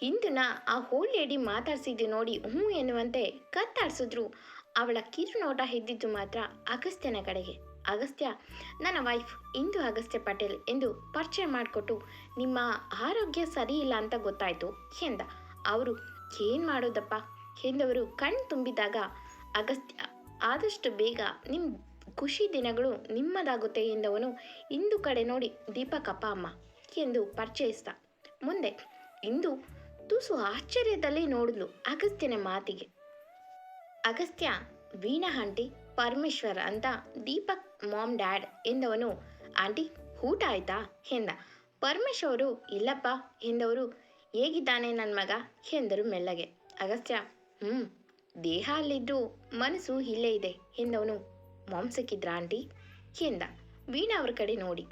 ಹಿಂದಿನ ಆ hole lady ಮಾತಾಡ್ಸಿದ್ದು ನೋಡಿ ಹ್ಞೂ ಎನ್ನುವಂತೆ ಕತ್ತಾಡ್ಸಿದ್ರು. ಅವಳ ಕಿರುನೋಟ ಎದ್ದಿದ್ದು ಮಾತ್ರ ಅಗಸ್ತ್ಯನ ಕಡೆಗೆ. ಅಗಸ್ತ್ಯ, ನನ್ನ ವೈಫ್ ಇಂದು ಅಗಸ್ತ್ಯ ಪಟೇಲ್ ಎಂದು ಪರಿಚಯ ಮಾಡಿಕೊಟ್ಟು ನಿಮ್ಮ ಆರೋಗ್ಯ ಸರಿ ಇಲ್ಲ ಅಂತ ಗೊತ್ತಾಯಿತು ಎಂದ. ಅವರು, ಏನು ಮಾಡೋದಪ್ಪ? ಎಂದವರು ಕಣ್ಣು ತುಂಬಿದಾಗ, ಅಗಸ್ತ್ಯ, ಆದಷ್ಟು ಬೇಗ ನಿಮ್ಮ ಖುಷಿ ದಿನಗಳು ನಿಮ್ಮದಾಗುತ್ತೆ ಎಂದವನು ಇಂದು ಕಡೆ ನೋಡಿ ದೀಪಕಪ್ಪ ಅಮ್ಮ ಎಂದು ಪರಿಚಯಿಸ್ತ ಮುಂದೆ, ಇಂದು ತುಸು ಆಶ್ಚರ್ಯದಲ್ಲಿ ನೋಡಿದ್ಲು ಅಗಸ್ತ್ಯನ ಮಾತಿಗೆ. ಅಗಸ್ತ್ಯ, ವೀಣಾ ಆಂಟಿ, ಪರಮೇಶ್ವರ್ ಅಂತ ದೀಪಕ್ ಮಾಮ್ ಡ್ಯಾಡ್ ಎಂದವನು. ಆಂಟಿ, ಊಟ ಆಯ್ತಾ? ಎಂದ. ಪರಮೇಶ್ವರು ಇಲ್ಲಪ್ಪ ಎಂದವರು. ಹೇಗಿದ್ದಾನೆ ನನ್ನ ಮಗ? ಎಂದರು ಮೆಲ್ಲಗೆ. ಅಗಸ್ತ್ಯ ಹ್ಞೂ ದೇಹ ಅಲ್ಲಿದ್ದು ಮನಸ್ಸು ಇಲ್ಲೇ ಇದೆ ಎಂದವನು. ಮಾಮ್ ಸಿಕ್ಕಿದ್ರಾ ಆಂಟಿ? ಎಂದ. ವೀಣಾ ಅವ್ರ ಕಡೆ ನೋಡಿ.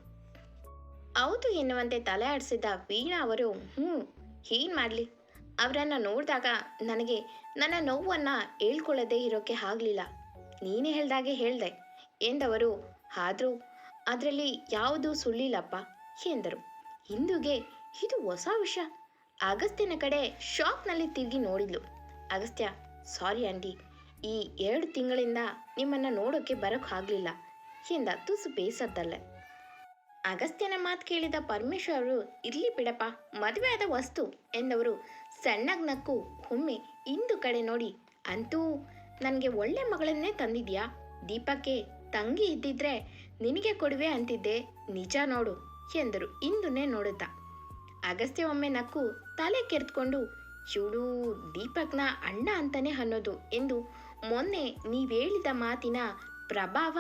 ಹೌದು ಎನ್ನುವಂತೆ ತಲೆ ಆಡಿಸಿದ ವೀಣಾ ಅವರು ಹ್ಞೂ ಏನು ಮಾಡಲಿ? ಅವರನ್ನು ನೋಡಿದಾಗ ನನಗೆ ನನ್ನ ನೋವನ್ನು ಹೇಳ್ಕೊಳ್ಳದೆ ಇರೋಕ್ಕೆ ಆಗಲಿಲ್ಲ. ನೀನೇ ಹೇಳ್ದಾಗೆ ಹೇಳಿದೆ. ಎಂದವರು, ಆದರೂ ಅದರಲ್ಲಿ ಯಾವುದೂ ಸುಳ್ಳಿಲ್ಲಪ್ಪ ಎಂದರು. ಹಿಂದುಗೆ ಇದು ಹೊಸ ವಿಷಯ. ಅಗಸ್ತ್ಯನ ಕಡೆ ಶಾಕ್ನಲ್ಲಿ ತಿರುಗಿ ನೋಡಿದ್ಲು. ಅಗಸ್ತ್ಯ, ಸಾರಿ ಆಂಟಿ, ಈ ಎರಡು ತಿಂಗಳಿಂದ ನಿಮ್ಮನ್ನು ನೋಡೋಕ್ಕೆ ಬರೋಕ್ಕಾಗಲಿಲ್ಲ ಎಂದ ತುಸು ಬೇಸದ್ದಲ್ಲೇ ಅಗಸ್ತ್ಯನ ಮಾತು ಕೇಳಿದ ಪರಮೇಶ್ವರ್ ಅವರು ಇರ್ಲಿ ಬಿಡಪ್ಪ, ಮದುವೆ ಆದ ವಸ್ತು, ಎಂದವರು. ಸಣ್ಣಗ್ ನಕ್ಕು ಒಮ್ಮೆ ಇಂದು ಕಡೆ ನೋಡಿ, ಅಂತೂ ನನಗೆ ಒಳ್ಳೆ ಮಗಳನ್ನೇ ತಂದಿದ್ಯಾ? ದೀಪಕ್ಕೆ ತಂಗಿ ಇದ್ದಿದ್ರೆ ನಿನಗೆ ಕೊಡುವೆ ಅಂತಿದ್ದೆ, ನಿಜ ನೋಡು, ಎಂದರು. ಇಂದುನೇ ನೋಡುತ್ತಾ. ಅಗಸ್ತ್ಯ ಒಮ್ಮೆ ನಕ್ಕು ತಲೆ ಕೆರೆದುಕೊಂಡು ಇವಳು ದೀಪಕ್ನ ಅಣ್ಣ ಅಂತಾನೆ ಅನ್ನೋದು, ಎಂದು ಮೊನ್ನೆ ನೀವೇಳಿದ ಮಾತಿನ ಪ್ರಭಾವ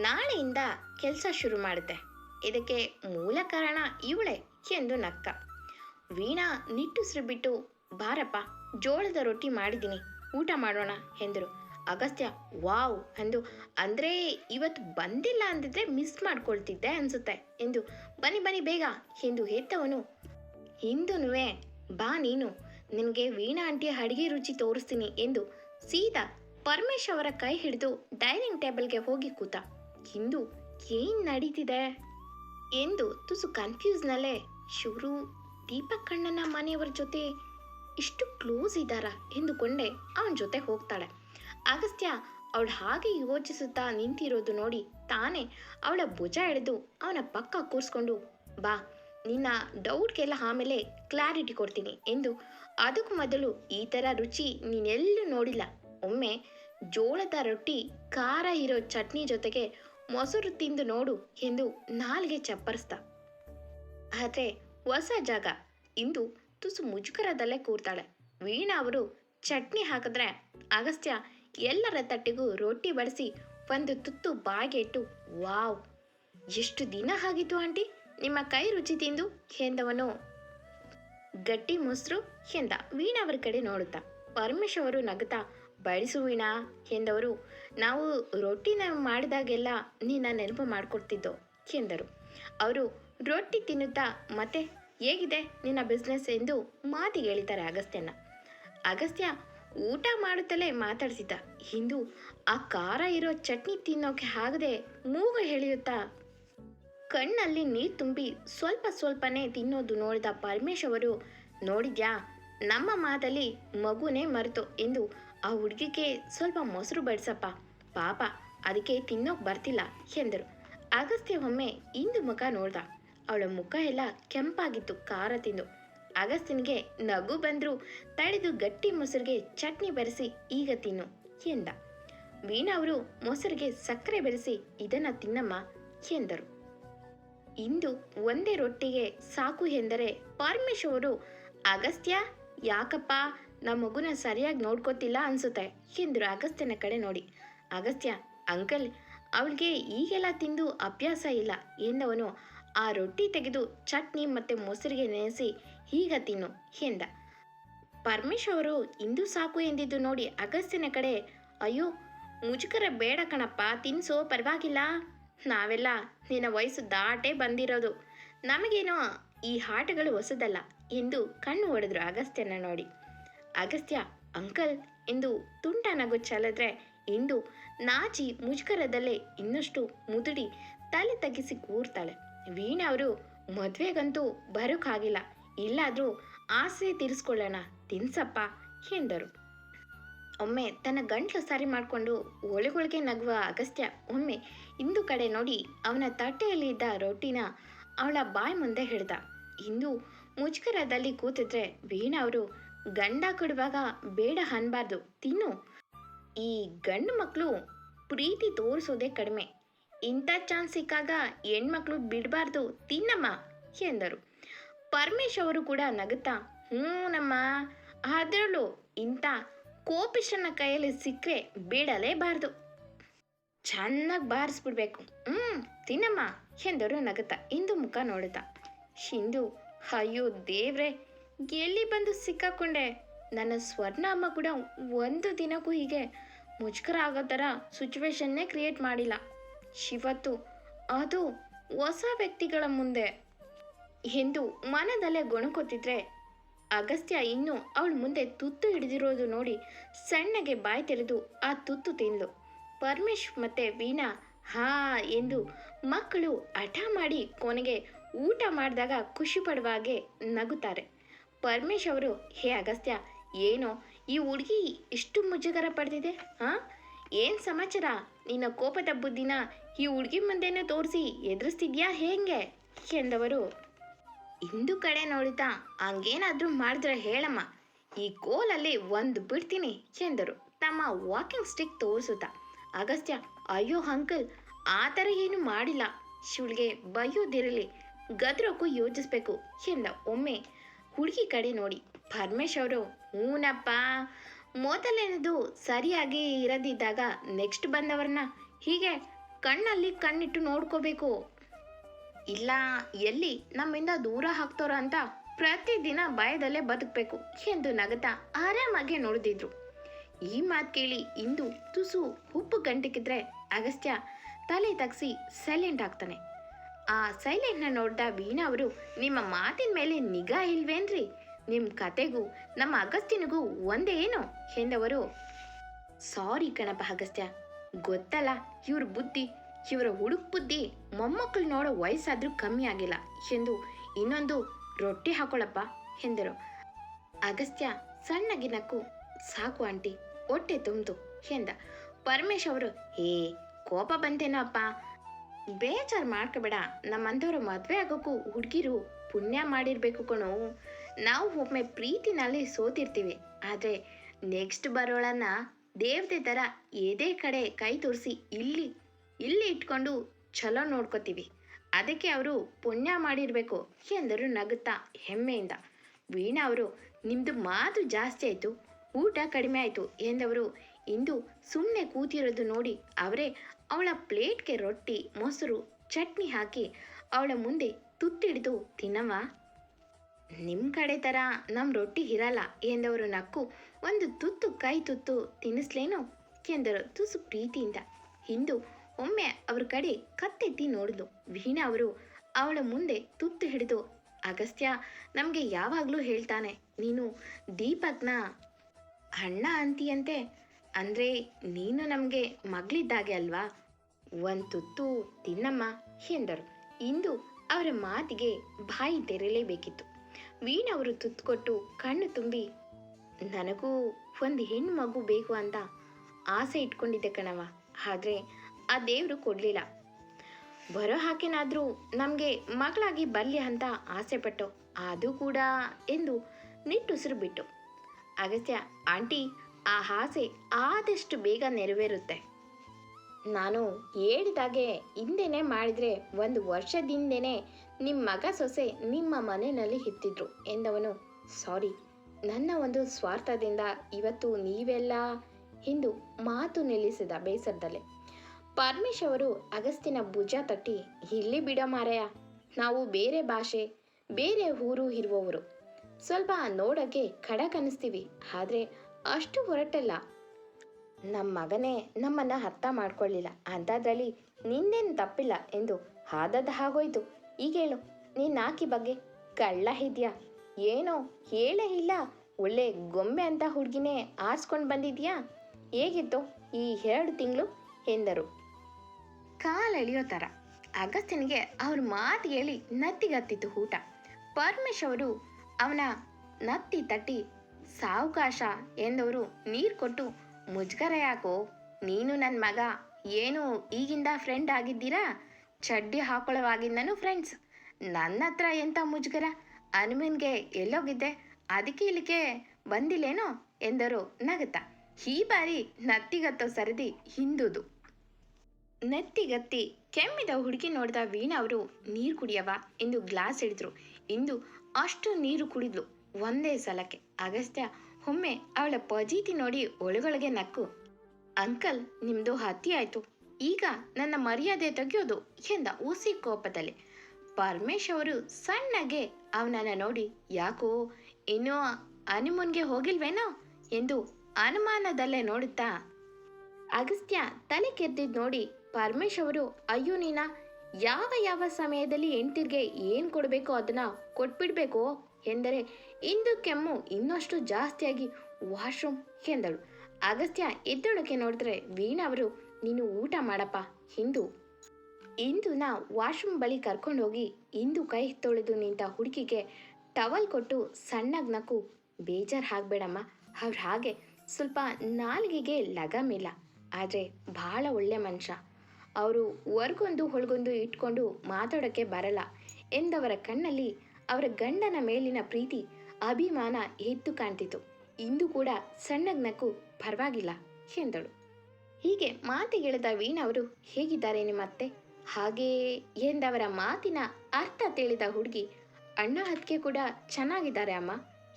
ನಾಳೆಯಿಂದ ಕೆಲಸ ಶುರು ಮಾಡುತ್ತೆ. ಇದಕ್ಕೆ ಮೂಲ ಕಾರಣ ಇವಳೆ ಎಂದು ನಕ್ಕ. ವೀಣಾ ನಿಟ್ಟುಸಿರು ಬಿಟ್ಟು ಬಾರಪ್ಪ, ಜೋಳದ ರೊಟ್ಟಿ ಮಾಡಿದ್ದೀನಿ, ಊಟ ಮಾಡೋಣ ಎಂದರು. ಅಗಸ್ತ್ಯ, ವಾವ್ ಎಂದು ಅಂದರೆ ಇವತ್ತು ಬಂದಿಲ್ಲ ಅಂದಿದ್ರೆ ಮಿಸ್ ಮಾಡ್ಕೊಳ್ತಿದ್ದೆ ಅನ್ಸುತ್ತೆ ಎಂದು, ಬನ್ನಿ ಬನ್ನಿ, ಬೇಗ ಎಂದು ಹೆತ್ತವನು. ಹಿಂದೂನುವೆ, ಬಾ ನೀನು, ನಿನಗೆ ವೀಣಾ ಆಂಟಿ ಅಡಿಗೆ ರುಚಿ ತೋರಿಸ್ತೀನಿ ಎಂದು ಸೀದಾ ಪರಮೇಶ್ ಅವರ ಕೈ ಹಿಡಿದು ಡೈನಿಂಗ್ ಟೇಬಲ್ಗೆ ಹೋಗಿ ಕೂತ. ಹಿಂದೂ, ಏನು ನಡೀತಿದೆ? ಎಂದು ತುಸು ಕನ್ಫ್ಯೂಸ್ನಲ್ಲೇ ಶಿವರು ದೀಪಕ್ ಅಣ್ಣನ ಮನೆಯವರ ಜೊತೆ ಇಷ್ಟು ಕ್ಲೋಸ್ ಇದ್ದಾರ ಎಂದುಕೊಂಡೆ ಅವನ ಜೊತೆ ಹೋಗ್ತಾಳೆ. ಅಗಸ್ತ್ಯ ಅವಳು ಹಾಗೆ ಯೋಚಿಸುತ್ತಾ ನಿಂತಿರೋದು ನೋಡಿ ತಾನೇ ಅವಳ ಭುಜ ಎಳೆದು ಅವನ ಪಕ್ಕ ಕೂರಿಸ್ಕೊಂಡು, ಬಾ, ನಿನ್ನ ಡೌಟ್ಗೆಲ್ಲ ಆಮೇಲೆ ಕ್ಲಾರಿಟಿ ಕೊಡ್ತೀನಿ ಎಂದು ಅದಕ್ಕೂ ಮೊದಲು ಈ ಥರ ರುಚಿ ನೀನೆಲ್ಲೂ ನೋಡಿಲ್ಲ. ಒಮ್ಮೆ ಜೋಳದ ರೊಟ್ಟಿ ಖಾರ ಇರೋ ಚಟ್ನಿ ಜೊತೆಗೆ ಮೊಸರು ತಿಂದು ನೋಡು ಎಂದು ನಾಲ್ಗೆ ಚಪ್ಪರಿಸ್ದ. ಆದರೆ ಹೊಸ ಜಾಗ. ಇಂದು ತುಸು ಮುಜುಗರದಲ್ಲೇ ಕೂರ್ತಾಳೆ. ವೀಣಾ ಅವರು ಚಟ್ನಿ ಹಾಕಿದ್ರೆ ಅಗಸ್ತ್ಯ ಎಲ್ಲರ ತಟ್ಟಿಗೂ ರೊಟ್ಟಿ ಬಡಿಸಿ ಒಂದು ತುತ್ತು ಬಾಯಿಗೆ ಇಟ್ಟು ವಾವ್, ಎಷ್ಟು ದಿನ ಆಗಿತ್ತು ಆಂಟಿ, ನಿಮ್ಮ ಕೈ ರುಚಿ ತಿಂದು, ಎಂದವನು. ಗಟ್ಟಿ ಮೊಸರು ಎಂದ. ವೀಣಾ ಅವರ ಕಡೆ ನೋಡುತ್ತಾ ಪರಮೇಶ್ ಅವರು ನಗುತ್ತಾ ಬಡಿಸು ವೀಣಾ ಎಂದವರು, ನಾವು ರೊಟ್ಟಿನ ಮಾಡಿದಾಗೆಲ್ಲ ನಿನ್ನ ನೆನಪು ಮಾಡಿಕೊಡ್ತಿದ್ದೋ ಎಂದರು. ಅವರು, ರೊಟ್ಟಿ ತಿನ್ನುತ್ತಾ ಮತ್ತೆ ಹೇಗಿದೆ ನಿನ್ನ ಬಿಸ್ನೆಸ್ ಎಂದು ಮಾತಿಗೆ ಹೇಳಿದ್ದಾರೆ ಅಗಸ್ತ್ಯನ ಅಗಸ್ತ್ಯ ಊಟ ಮಾಡುತ್ತಲೇ ಮಾತಾಡಿಸಿದ್ದ. ಹಿಂದು ಆ ಖಾರ ಇರೋ ಚಟ್ನಿ ತಿನ್ನೋಕೆ ಆಗದೆ ಮೂಗ ಎಳೆಯುತ್ತಾ ಕಣ್ಣಲ್ಲಿ ನೀರು ತುಂಬಿ ಸ್ವಲ್ಪ ಸ್ವಲ್ಪನೇ ತಿನ್ನೋದು ನೋಡಿದ ಪರಮೇಶ್ ಅವರು ನೋಡಿದ್ಯಾ, ನಮ್ಮ ಮಾತಲ್ಲಿ ಮಗುನೇ ಮರೆತು ಎಂದು ಆ ಹುಡುಗಿಗೆ ಸ್ವಲ್ಪ ಮೊಸರು ಬಡಿಸಪ್ಪ. ಪಾಪ, ಅದಕ್ಕೆ ತಿನ್ನೋಕೆ ಬರ್ತಿಲ್ಲ ಎಂದರು. ಅಗಸ್ತ್ಯ ಒಮ್ಮೆ ಇಂದು ಮುಖ ನೋಡ್ದ. ಅವಳ ಮುಖ ಎಲ್ಲ ಕೆಂಪಾಗಿತ್ತು, ಖಾರ ತಿಂದು. ಅಗಸ್ತ್ಯನಿಗೆ ನಗು ಬಂದರೂ ತಡೆದು ಗಟ್ಟಿ ಮೊಸರಿಗೆ ಚಟ್ನಿ ಬೆರೆಸಿ ಈಗ ತಿನ್ನು ಎಂದ. ವೀಣಾ ಅವರು ಮೊಸರಿಗೆ ಸಕ್ಕರೆ ಬೆರೆಸಿ ಇದನ್ನ ತಿನ್ನಮ್ಮ ಎಂದರು. ಇಂದು ಒಂದೇ ರೊಟ್ಟಿಗೆ ಸಾಕು ಎಂದರೆ ಪರಮೇಶ್ ಅವರು ಅಗಸ್ತ್ಯ, ಯಾಕಪ್ಪ ನಮ್ಮ ಮಗುನ ಸರಿಯಾಗಿ ನೋಡ್ಕೋತಿಲ್ಲ ಅನ್ಸುತ್ತೆ. ಎಂದರು ಅಗಸ್ತ್ಯನ ಕಡೆ ನೋಡಿ. ಅಗಸ್ತ್ಯ, ಅಂಕಲ್, ಅವಳಿಗೆ ಈಗೆಲ್ಲ ತಿಂದು ಅಭ್ಯಾಸ ಇಲ್ಲ. ಎಂದವನು, ಆ ರೊಟ್ಟಿ ತೆಗೆದು ಚಟ್ನಿ ಮತ್ತು ಮೊಸರಿಗೆ ನೆನೆಸಿ ಈಗ ತಿನ್ನು ಎಂದ. ಪರಮೇಶ್ ಅವರು ಇಂದು ಸಾಕು ಎಂದಿದ್ದು ನೋಡಿ ಅಗಸ್ತ್ಯನ ಕಡೆ, ಅಯ್ಯೋ ಮುಜುಕರ ಬೇಡ ಕಣಪ್ಪ, ತಿನ್ಸೋ, ಪರವಾಗಿಲ್ಲ. ನಾವೆಲ್ಲ ನಿನ್ನ ವಯಸ್ಸು ದಾಟೇ ಬಂದಿರೋದು. ನಮಗೇನೋ ಈ ಆಟಗಳು ಹೊಸದಲ್ಲ ಎಂದು ಕಣ್ಣು ಹೊಡೆದ್ರು ಅಗಸ್ತ್ಯನ ನೋಡಿ. ಅಗಸ್ತ್ಯ ಅಂಕಲ್ ಎಂದು ತುಂಟ ನಗು ಚಲದ್ರೆ ಇಂದು ನಾಚಿ ಮುಜುಗರದಲ್ಲೇ ಇನ್ನಷ್ಟು ಮುದುಡಿ ತಲೆ ತಗ್ಗಿಸಿ ಕೂರ್ತಾಳೆ. ವೀಣಾ ಅವರು ಮದುವೆಗಂತೂ ಬರೋಕ್ಕಾಗಿಲ್ಲ ಇಲ್ಲಾದರೂ ಆಸೆ ತೀರಿಸ್ಕೊಳ್ಳೋಣ ತಿನ್ಸಪ್ಪ ಎಂದರು. ಒಮ್ಮೆ ತನ್ನ ಗಂಟ್ಲು ಸರಿ ಮಾಡಿಕೊಂಡು ಒಳಗೊಳಗೆ ನಗುವ ಅಗಸ್ತ್ಯ ಒಮ್ಮೆ ಇಂದು ಕಡೆ ನೋಡಿ ಅವನ ತಟ್ಟೆಯಲ್ಲಿ ಇದ್ದ ರೊಟ್ಟಿನ ಅವಳ ಬಾಯಿ ಮುಂದೆ ಹಿಡ್ದ. ಇಂದು ಮುಜುಗರದಲ್ಲಿ ಕೂತಿದ್ರೆ ವೀಣಾ ಅವರು ಗಂಡ ಕೊಡುವಾಗ ಬೇಡ ಅನ್ಬಾರ್ದು, ತಿನ್ನು. ಈ ಗಂಡು ಮಕ್ಕಳು ಪ್ರೀತಿ ತೋರಿಸೋದೇ ಕಡಿಮೆ. ಇಂಥ ಚಾನ್ಸ್ ಸಿಕ್ಕಾಗ ಹೆಣ್ಮಕ್ಳು ಬಿಡಬಾರ್ದು, ತಿನ್ನಮ್ಮ ಎಂದರು. ಪರಮೇಶ್ ಅವರು ಕೂಡ ನಗುತ್ತಾ, ಹ್ಞೂ ನಮ್ಮ ಅದರಲ್ಲೂ ಇಂಥ ಕೋಪಿಶನ ಕೈಯಲ್ಲಿ ಸಿಕ್ಕರೆ ಬಿಡಲೇಬಾರ್ದು. ಚೆನ್ನಾಗಿ ಬಾರಿಸ್ಬಿಡ್ಬೇಕು, ಹ್ಞೂ, ತಿನ್ನಮ್ಮ ಎಂದರು ನಗುತ್ತಾ, ಇಂದು ಮುಖ ನೋಡುತ್ತಾ. ಹಿಂದು, ಅಯ್ಯೋ ದೇವ್ರೆ ಎಲ್ಲಿ ಬಂದು ಸಿಕ್ಕಾಕೊಂಡೆ? ನನ್ನ ಸ್ವರ್ಣ ಅಮ್ಮ ಕೂಡ ಒಂದು ದಿನಕ್ಕೂ ಹೀಗೆ ಮುಜುಗರ ಆಗೋ ಥರ ಸಿಚುವೇಶನ್ನೇ ಕ್ರಿಯೇಟ್ ಮಾಡಿಲ್ಲ. ಶಿವತ್ತು, ಅದು ಹೊಸ ವ್ಯಕ್ತಿಗಳ ಮುಂದೆ ಎಂದು ಮನದಲ್ಲೇ ಗೊಣಕೊತಿದ್ರೆ ಅಗಸ್ತ್ಯ ಇನ್ನೂ ಅವಳ ಮುಂದೆ ತುತ್ತು ಹಿಡಿದಿರೋದು ನೋಡಿ ಸಣ್ಣಗೆ ಬಾಯಿ ತೆರೆದು ಆ ತುತ್ತು ತಿಂದ್ಲು. ಪರಮೇಶ್ ಮತ್ತೆ ವೀಣಾ, ಹಾ ಎಂದು ಮಕ್ಕಳು ಹಠ ಮಾಡಿ ಕೊನೆಗೆ ಊಟ ಮಾಡಿದಾಗ ಖುಷಿ ಪಡುವ ಹಾಗೆ ನಗುತ್ತಾರೆ. ಪರಮೇಶ್ ಅವರು, ಹೇ ಅಗಸ್ತ್ಯ, ಏನೋ? ಈ ಹುಡುಗಿ ಇಷ್ಟು ಮುಜುಗರ ಪಡೆದಿದೆ, ಹಾ? ಏನು ಸಮಾಚಾರ? ನಿನ್ನ ಕೋಪದ ಬುದ್ಧಿನ ಈ ಹುಡುಗಿ ಮುಂದೆನೂ ತೋರಿಸಿ ಎದುರಿಸ್ತಿದ್ಯಾ ಹೇಗೆ? ಎಂದವರು, ಇಂದು ಕಡೆ ನೋಡಿತಾ ಹಂಗೇನಾದ್ರೂ ಮಾಡಿದ್ರೆ ಹೇಳಮ್ಮ. ಈ ಕೋಲಲ್ಲಿ ಒಂದು ಬಿಡ್ತೀನಿ, ಎಂದರು. ತಮ್ಮ ವಾಕಿಂಗ್ ಸ್ಟಿಕ್ ತೋರಿಸುತ್ತಾ, ಅಗಸ್ತ್ಯ, ಅಯ್ಯೋ ಅಂಕಲ್, ಆ ಥರ ಏನು ಮಾಡಿಲ್ಲ. ಶಿವಳಿಗೆ ಬೈಯೋದಿರಲಿ ಗದ್ರಕ್ಕೂ ಯೋಚಿಸ್ಬೇಕು, ಎಂದ ಒಮ್ಮೆ ಹುಡುಗಿ ಕಡೆ ನೋಡಿ. ಪರಮೇಶ್ ಅವರು, ಹೂನಪ್ಪ ಮೊದಲನೇದು ಸರಿಯಾಗಿ ಇರದಿದ್ದಾಗ ನೆಕ್ಸ್ಟ್ ಬಂದವ್ರನ್ನ ಹೀಗೆ ಕಣ್ಣಲ್ಲಿ ಕಣ್ಣಿಟ್ಟು ನೋಡ್ಕೋಬೇಕು. ಇಲ್ಲ, ಎಲ್ಲಿ ನಮ್ಮಿಂದ ದೂರ ಹಾಕ್ತೋರ ಅಂತ ಪ್ರತಿದಿನ ಭಯದಲ್ಲೇ ಬದುಕಬೇಕು ಎಂದು ನಗತ ಆರಾಮಾಗಿ ನೋಡಿದ್ರು ಈ ಮಾತು ಕೇಳಿ ಇಂದು ತುಸು ಉಪ್ಪು ಗಂಟಕ್ಕಿದ್ರೆ ಅಗಸ್ತ್ಯ ತಲೆ ತಗ್ಸಿ ಸೈಲೆಂಟ್ ಆಗ್ತಾನೆ. ಆ ಸೈಲೆಂಟ್ನ ನೋಡ್ದ ವೀಣಾ ಅವರು, ನಿಮ್ಮ ಮಾತಿನ ಮೇಲೆ ನಿಗಾ ಇಲ್ವೇನ್ರಿ? ನಿಮ್ಮ ಕತೆಗೂ, ನಮ್ಮ ಅಗಸ್ತ್ಯನಿಗೂ ಒಂದೇ ಏನು? ಎಂದವರು. ಸಾರಿ ಕಣಪ್ಪ ಅಗಸ್ತ್ಯ. ಗೊತ್ತಲ್ಲ, ಇವ್ರ ಬುದ್ಧಿ, ಇವರ ಹುಡುಕ್ ಬುದ್ಧಿ ಮೊಮ್ಮಕ್ಕಳು ನೋಡೋ ವಯಸ್ಸಾದ್ರೂ ಕಮ್ಮಿ ಆಗಿಲ್ಲ ಎಂದು ಇನ್ನೊಂದು ರೊಟ್ಟಿ ಹಾಕೊಳಪ್ಪ ಎಂದರು. ಅಗಸ್ತ್ಯ ಸಣ್ಣಗಿನಕು ನಕ್ಕು ಸಾಕು ಆಂಟಿ, ಹೊಟ್ಟೆ ತುಂಬ್ತು ಎಂದ. ಪರಮೇಶ್ ಅವರು ಏ ಕೋಪ ಬಂತೇನೋ ಅಪ್ಪ. ಬೇಜಾರು ಮಾಡ್ಕೋಬೇಡ. ನಮ್ಮಂಥವ್ರ ಮದುವೆ ಆಗೋಕ್ಕೂ ಹುಡುಗಿರು ಪುಣ್ಯ ಮಾಡಿರಬೇಕು ಕಣೋ. ನಾವು ಒಮ್ಮೆ ಪ್ರೀತಿನಲ್ಲಿ ಸೋತಿರ್ತೀವಿ. ಆದರೆ ನೆಕ್ಸ್ಟ್ ಬರೋಳನ್ನ ದೇವತೆ ಥರ ಎದೆ ಕಡೆ ಕೈ ತೋರಿಸಿ ಇಲ್ಲಿ ಇಲ್ಲಿ ಇಟ್ಕೊಂಡು ಚಲೋ ನೋಡ್ಕೋತೀವಿ. ಅದಕ್ಕೆ ಅವರು ಪುಣ್ಯ ಮಾಡಿರಬೇಕು ಎಂದರು ನಗುತ್ತಾ ಹೆಮ್ಮೆಯಿಂದ. ವೀಣಾ ಅವರು ನಿಮ್ಮದು ಮಾತು ಜಾಸ್ತಿ ಆಯಿತು, ಊಟ ಕಡಿಮೆ ಆಯಿತು ಎಂದವರು ಇಂದು ಸುಮ್ಮನೆ ಕೂತಿರೋದು ನೋಡಿ ಅವರೇ ಅವಳ ಪ್ಲೇಟ್ಗೆ ರೊಟ್ಟಿ, ಮೊಸರು, ಚಟ್ನಿ ಹಾಕಿ ಅವಳ ಮುಂದೆ ತುತ್ತಿಡಿದು ತಿನ್ನವಾ ನಿಮ್ಮ ಕಡೆ ಥರ ನಮ್ಮ ರೊಟ್ಟಿ ಇರಲ್ಲ ಎಂದವರು ನಕ್ಕು, ಒಂದು ತುತ್ತು ಕೈ ತುತ್ತು ತಿನ್ನಿಸ್ಲೇನು? ಎಂದರು ತುಸು ಪ್ರೀತಿಯಿಂದ. ಹಿಂದು ಒಮ್ಮೆ ಅವ್ರ ಕಡೆ ಕತ್ತೆತ್ತಿ ನೋಡಿದ್ಲು. ವೀಣಾ ಅವರು ಅವಳ ಮುಂದೆ ತುತ್ತು ಹಿಡಿದು, ಅಗಸ್ತ್ಯ, ನಮಗೆ ಯಾವಾಗಲೂ ಹೇಳ್ತಾನೆ, ನೀನು ದೀಪಕ್ನ ಅಣ್ಣ ಅಂತೀಯಂತೆ ಅಂದರೆ ನೀನು ನಮಗೆ ಮಗಳಿದ್ದಾಗೆ ಅಲ್ವಾ? ಒಂದು ತುತ್ತು ತಿನ್ನಮ್ಮ ಎಂದರು. ಇಂದು ಅವರ ಮಾತಿಗೆ ಬಾಯಿ ತೆರೆಯಲೇಬೇಕಿತ್ತು ವೀಣವರು ತುತ್ತು ಕೊಟ್ಟು ಕಣ್ಣು ತುಂಬಿ, ನನಗೂ ಒಂದು ಹೆಣ್ಣು ಮಗು ಬೇಕು ಅಂತ ಆಸೆ ಇಟ್ಕೊಂಡಿದ್ದೆ ಕಣವ ಆದರೆ ಆ ದೇವರು ಕೊಡಲಿಲ್ಲ. ಬರೋ ಹಾಕೇನಾದರೂ ನಮಗೆ ಮಗಳಾಗಿ ಬರಲಿ ಅಂತ ಆಸೆ ಪಟ್ಟು, ಅದು ಕೂಡ ಎಂದು ನಿಟ್ಟುಸಿರು ಬಿಟ್ಟು. ಅಗತ್ಯ ಆಂಟಿ ಆ ಆಸೆ ಆದಷ್ಟು ಬೇಗ ನೆರವೇರುತ್ತೆ. ನಾನು ಹೇಳಿದಾಗೆ ಹಿಂದೆನೇ ಮಾಡಿದರೆ ಒಂದು ವರ್ಷದಿಂದನೇ ನಿಮ್ಮ ಮಗ ಸೊಸೆ ನಿಮ್ಮ ಮನೆಯಲ್ಲಿ ಇತ್ತಿದ್ರು ಎಂದವನು, ಸಾರಿ, ನನ್ನ ಒಂದು ಸ್ವಾರ್ಥದಿಂದ ಇವತ್ತು ನೀವೆಲ್ಲ ಎಂದು ಮಾತು ನಿಲ್ಲಿಸಿದ ಬೇಸರದಲ್ಲೇ. ಪರಮೇಶ್ ಅವರು ಅಗಸ್ತಿನ ಭುಜ ತಟ್ಟಿ, ಇಲ್ಲಿ ಬಿಡ ಮಾರಯ್ಯ, ನಾವು ಬೇರೆ ಭಾಷೆ, ಬೇರೆ ಊರು ಇರುವವರು. ಸ್ವಲ್ಪ ನೋಡೋಕ್ಕೆ ಖಡಕ್ ಅನ್ನಿಸ್ತೀವಿ ಆದರೆ ಅಷ್ಟು ಹೊರಟಲ್ಲ. ನಮ್ಮ ಮಗನೇ ನಮ್ಮನ್ನು ಅರ್ಥ ಮಾಡ್ಕೊಳ್ಳಿಲ್ಲ ಅಂಥದ್ರಲ್ಲಿ ನಿಂದೇನು ತಪ್ಪಿಲ್ಲ ಎಂದು ಹಾದದ ಹಾಗೋಯ್ತು. ಈಗ ಹೇಳು, ನೀನು ಆಕಿ ಬಗ್ಗೆ ಕಳ್ಳ ಇದ್ಯಾ? ಏನೋ ಹೇಳೇ ಇಲ್ಲ. ಒಳ್ಳೆ ಗೊಂಬೆ ಅಂತ ಹುಡುಗಿನೇ ಆರಿಸ್ಕೊಂಡು ಬಂದಿದ್ಯಾ? ಹೇಗಿತ್ತು ಈ ಎರಡು ತಿಂಗಳು? ಎಂದರು. ಕಾಲೆಳೆಯೋ ಥರ. ಅಗಸ್ತ್ಯನಿಗೆ ಅವ್ರ ಮಾತು ಹೇಳಿ ನತ್ತಿಗತ್ತಿತ್ತು ಊಟ. ಪರಮೇಶ್ ಅವರು ಅವನ ನತ್ತಿ ತಟ್ಟಿ ಸಾವಕಾಶ ಎಂದವರು ನೀರು ಕೊಟ್ಟು, ಮುಜುಗರ ಯಾಕೋ? ನೀನು ನನ್ನ ಮಗ. ಏನು ಈಗಿಂದ ಫ್ರೆಂಡ್ ಆಗಿದ್ದೀರಾ? ಚಡ್ಡಿ ಹಾಕೊಳ್ಳೋವಾಗಿಂದನೂ ಫ್ರೆಂಡ್ಸ್ ನನ್ನ ಹತ್ರ ಎಂಥ ಮುಜುಗರ? ಹನುಮನ್ಗೆ ಎಲ್ಲೋಗಿದ್ದೆ. ಅದಕ್ಕೆ ಇಲ್ಲಿಗೆ ಬಂದಿಲ್ಲೇನೋ? ಎಂದರು ನಗತ ಈ ಬಾರಿ ನತ್ತಿಗತ್ತೋ ಸರದಿ ಹಿಂದುದು. ನೆತ್ತಿಗತ್ತಿ ಕೆಮ್ಮಿದ ಹುಡುಗಿ ನೋಡಿದ ವೀಣಾ ಅವರು, ನೀರು ಕುಡಿಯವ ಎಂದು ಗ್ಲಾಸ್ ಹಿಡಿದ್ರು. ಇಂದು ಅಷ್ಟು ನೀರು ಕುಡಿದ್ಲು. ಒಂದೇ ಸಲಕ್ಕೆ. ಅಗಸ್ತ್ಯ ಒಮ್ಮೆ ಅವಳ ಪಜೀತಿ ನೋಡಿ ಒಳಗೊಳಗೆ ನಕ್ಕು. ಅಂಕಲ್, ನಿಮ್ದು ಹತ್ತಿ ಆಯ್ತು. ಈಗ ನನ್ನ ಮರ್ಯಾದೆ ತೆಗೆಯೋದು ಎಂದ ಉಸಿ ಕೋಪದಲ್ಲಿ. ಪರಮೇಶ್ ಅವರು ಸಣ್ಣಗೆ ಅವನನ್ನು ನೋಡಿ, ಯಾಕೋ, ಇನ್ನೂ ಹನಿಮೂನ್ಗೆ ಹೋಗಿಲ್ವೇನೋ? ಎಂದು ಅನುಮಾನದಲ್ಲೇ ನೋಡುತ್ತಾ. ಅಗಸ್ತ್ಯ ತಲೆ ಕೆದ್ದಿದ್ ನೋಡಿ ಪರಮೇಶ್ ಅವರು, ಅಯ್ಯೋ ನೀನ ಯಾವ ಯಾವ ಸಮಯದಲ್ಲಿ ಹೆಂಡ್ತಿರ್ಗೆ ಏನು ಕೊಡಬೇಕೋ ಅದನ್ನ ಕೊಟ್ಬಿಡ್ಬೇಕು ಎಂದರೆ ಇಂದು ಕೆಮ್ಮು ಇನ್ನಷ್ಟು ಜಾಸ್ತಿಯಾಗಿ ವಾಶ್ರೂಮ್ ಎಂದಳು. ಅಗಸ್ತ್ಯ ಎದ್ದೊಳಕ್ಕೆ ನೋಡಿದ್ರೆ ವೀಣಾ ಅವರು, ನೀನು ಊಟ ಮಾಡಪ್ಪ, ಹಿಂದು. ಇಂದುನ ವಾಶ್ರೂಮ್ ಬಳಿ ಕರ್ಕೊಂಡೋಗಿ ಇಂದು ಕೈ ತೊಳೆದು ನಿಂತ ಹುಡುಗಿಗೆ ಟವಲ್ ಕೊಟ್ಟು ಸಣ್ಣಗ್ ನಕ್ಕು, ಬೇಜಾರು ಆಗ್ಬೇಡಮ್ಮ. ಅವ್ರು ಹಾಗೆ ಸ್ವಲ್ಪ ನಾಲ್ಗೆಗೆ ಲಗಮಿಲ್ಲ ಆದರೆ ಭಾಳ ಒಳ್ಳೆ ಮನುಷ್ಯ. ಅವರು ಹೊರ್ಗೊಂದು ಹೊಳ್ಗೊಂದು ಇಟ್ಕೊಂಡು ಮಾತಾಡೋಕ್ಕೆ ಬರಲ್ಲ ಎಂದವರ ಕಣ್ಣಲ್ಲಿ ಅವರ ಗಂಡನ ಮೇಲಿನ ಪ್ರೀತಿ, ಅಭಿಮಾನ ಎದ್ದು ಕಾಣ್ತಿತ್ತು. ಇಂದು ಕೂಡ ಸಣ್ಣಗ್ನಕ್ಕೂ ಪರವಾಗಿಲ್ಲ ಎಂದಳು. ಹೀಗೆ ಮಾತಿಗೆಳೆದ ವೀಣಾ ಅವರು ಹೇಗಿದ್ದಾರೆ ನಿಮ್ಮತ್ತೆ? ಹಾಗೇ ಎಂದವರ ಮಾತಿನ ಅರ್ಥ ತಿಳಿದ ಹುಡುಗಿ, ಅಣ್ಣ ಹತ್ತಿಗೆ ಕೂಡ ಚೆನ್ನಾಗಿದ್ದಾರೆ ಅಮ್ಮ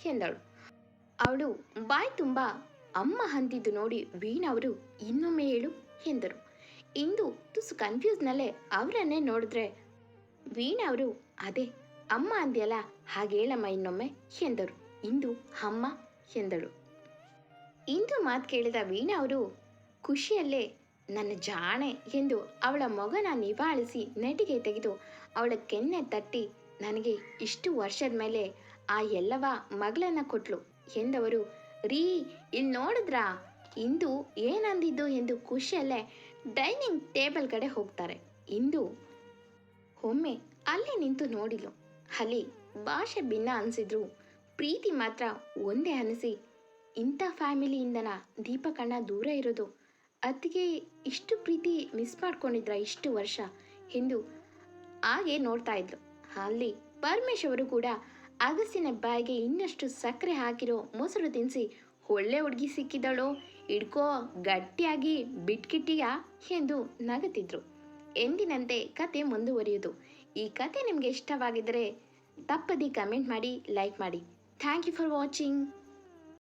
ಎಂದಳು. ಅವಳು ಬಾಯ್ ತುಂಬ ಅಮ್ಮ ಅಂದಿದ್ದು ನೋಡಿ ವೀಣಾ ಅವರು ಇನ್ನೊಮ್ಮೆ ಹೇಳು ಎಂದರು. ಇಂದು ತುಸು ಕನ್ಫ್ಯೂಸ್ನಲ್ಲೇ ಅವರನ್ನೇ ನೋಡಿದ್ರೆ. ವೀಣಾ ಅವರು, ಅದೇ, ಅಮ್ಮ ಅಂದ್ಯಲ್ಲ, ಹಾಗೆ ಹೇಳಮ್ಮ ಇನ್ನೊಮ್ಮೆ, ಎಂದರು. ಇಂದು ಅಮ್ಮ ಎಂದಳು. ಇಂದು ಮಾತು ಕೇಳಿದ ವೀಣಾ ಅವರು, ಖುಷಿಯಲ್ಲೇ ನನ್ನ ಜಾಣೆ, ಎಂದು ಅವಳ ಮಗನ ನಿವಾಳಿಸಿ ನೆಟಿಗೆ ತೆಗೆದು ಅವಳ ಕೆನ್ನೆ ತಟ್ಟಿ, ನನಗೆ ಇಷ್ಟು ವರ್ಷದ ಮೇಲೆ ಆ ಎಲ್ಲವ ಮಗಳನ್ನ ಕೊಟ್ಲು, ಎಂದವರು. ರೀ ಇಲ್ಲಿ ನೋಡಿದ್ರಾ ಇಂದು ಏನಂದಿದ್ದು? ಎಂದು ಖುಷಿಯಲ್ಲೇ ಡೈನಿಂಗ್ ಟೇಬಲ್ ಕಡೆ ಹೋಗ್ತಾರೆ. ಇಂದು ಒಮ್ಮೆ ಅಲ್ಲಿ ನಿಂತು ನೋಡಿಲು. ಅಲ್ಲಿ ಭಾಷೆ ಭಿನ್ನ ಅನಿಸಿದ್ರು. ಪ್ರೀತಿ ಮಾತ್ರ ಒಂದೇ ಅನಿಸಿ. ಇಂಥ ಫ್ಯಾಮಿಲಿಯಿಂದನ ದೀಪಕಣ್ಣ ದೂರ ಇರೋದು. ಅತ್ತಿಗೆ ಇಷ್ಟು ಪ್ರೀತಿ ಮಿಸ್ ಮಾಡ್ಕೊಂಡಿದ್ರ ಇಷ್ಟು ವರ್ಷ ಎಂದು ಹಾಗೆ ನೋಡ್ತಾ ಇದ್ಲು. ಅಲ್ಲಿ ಪರಮೇಶ್ ಅವರು ಕೂಡ ಅಗಸಿನ ಬಾಯಿಗೆ ಇನ್ನಷ್ಟು ಸಕ್ಕರೆ ಹಾಕಿರೋ ಮೊಸರು ತಿನ್ನಿಸಿ ಒಳ್ಳೆ ಹುಡುಗಿ ಸಿಕ್ಕಿದಳು ಹಿಡ್ಕೋ ಗಟ್ಟಿಯಾಗಿ ಬಿಟ್ಕಿಟ್ಟಿಯಾ ಎಂದು ನಗುತ್ತಿದ್ರು. ಎಂದಿನಂತೆ ಕತೆ ಮುಂದುವರಿಯುವುದು ಈ ಕತೆ ನಿಮಗೆ ಇಷ್ಟವಾಗಿದ್ದರೆ ತಪ್ಪದಿ ಕಮೆಂಟ್ ಮಾಡಿ, ಲೈಕ್ ಮಾಡಿ. Thank you for watching.